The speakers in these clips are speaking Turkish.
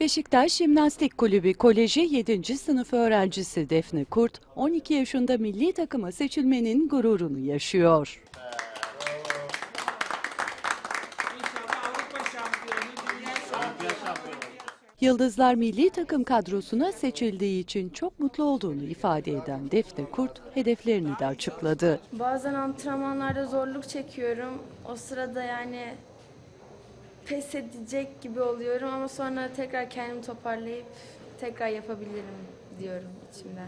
Beşiktaş Jimnastik Kulübü Koleji 7. sınıf öğrencisi Defne Kurt, 12 yaşında milli takıma seçilmenin gururunu yaşıyor. Yıldızlar milli takım kadrosuna seçildiği için çok mutlu olduğunu ifade eden Defne Kurt, hedeflerini de açıkladı. Bazen antrenmanlarda zorluk çekiyorum. O sırada yani pes edecek gibi oluyorum ama sonra tekrar kendimi toparlayıp tekrar yapabilirim diyorum içimde.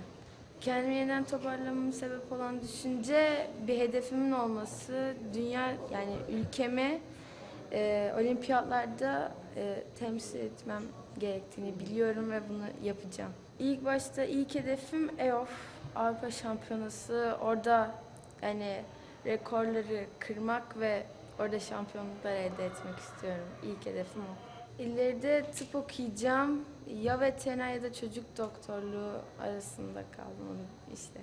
Kendimi yeniden toparlamamın sebep olan düşünce bir hedefimin olması, dünya yani ülkemi e, olimpiyatlarda e, temsil etmem gerektiğini biliyorum ve bunu yapacağım. İlk başta ilk hedefim EOF Avrupa Şampiyonası. Orada yani rekorları kırmak ve orada şampiyonluklar elde etmek istiyorum. İlk hedefim o. İleride tıp okuyacağım. Ya veteriner ya da çocuk doktorluğu arasında kaldım onu işte.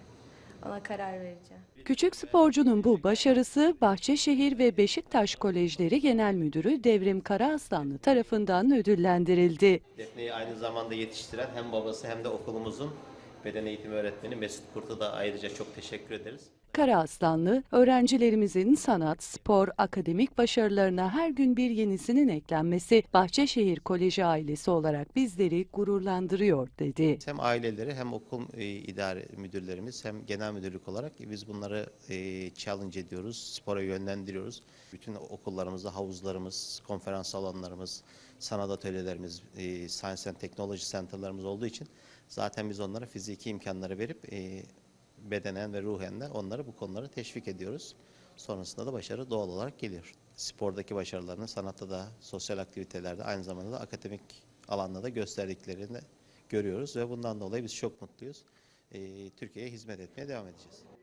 Ona karar vereceğim. Küçük sporcunun bu başarısı Bahçeşehir ve Beşiktaş Kolejleri Genel Müdürü Devrim Karaaslanlı tarafından ödüllendirildi. Defne'yi aynı zamanda yetiştiren hem babası hem de okulumuzun beden eğitimi öğretmeni Mesut Kurt'a da ayrıca çok teşekkür ederiz. Karaaslanlı, öğrencilerimizin sanat, spor, akademik başarılarına her gün bir yenisinin eklenmesi Bahçeşehir Koleji ailesi olarak bizleri gururlandırıyor dedi. Hem aileleri hem okul e, idare müdürlerimiz hem genel müdürlük olarak biz bunları e, challenge ediyoruz, spora yönlendiriyoruz. Bütün okullarımızda havuzlarımız, konferans alanlarımız, sanat atölyelerimiz, e, Science and Technology Center'larımız olduğu için zaten biz onlara fiziki imkanları verip e, bedenen ve ruhen de onları bu konuları teşvik ediyoruz. Sonrasında da başarı doğal olarak geliyor. Spordaki başarılarını sanatta da, sosyal aktivitelerde aynı zamanda da akademik alanda da gösterdiklerini görüyoruz ve bundan dolayı biz çok mutluyuz. Ee, Türkiye'ye hizmet etmeye devam edeceğiz.